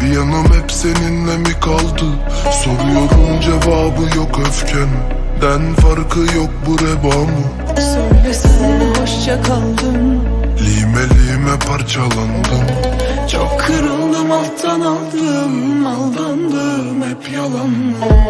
Bir yanım hep seninle mi kaldı? Soruyorum cevabı yok öfkenden. Farkı yok bu reba mı? Söylesene hoşça kaldım Lime lime parçalandım. Çok kırıldım alttan aldım Aldandım hep yalanla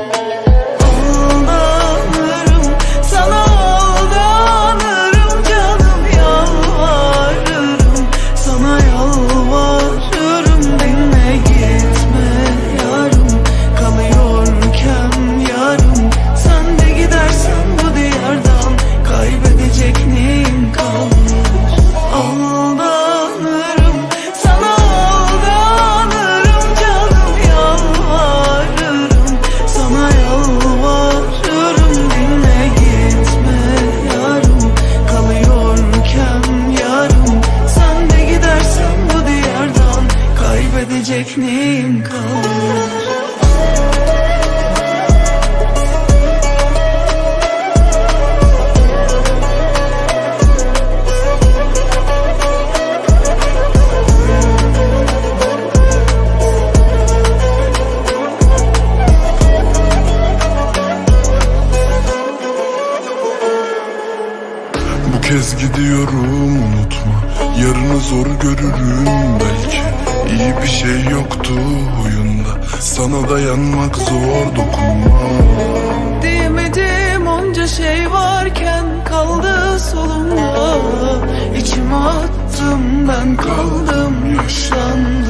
Kaybedecek neyim Bu kez gidiyorum unutma. Yarını zor görürüm belki İyi bir şey yoktu huyunda Sana dayanmak zor dokunma. Diyemedim onca şey varken kaldı solumda. İçime attım ben kaldım yaşlandım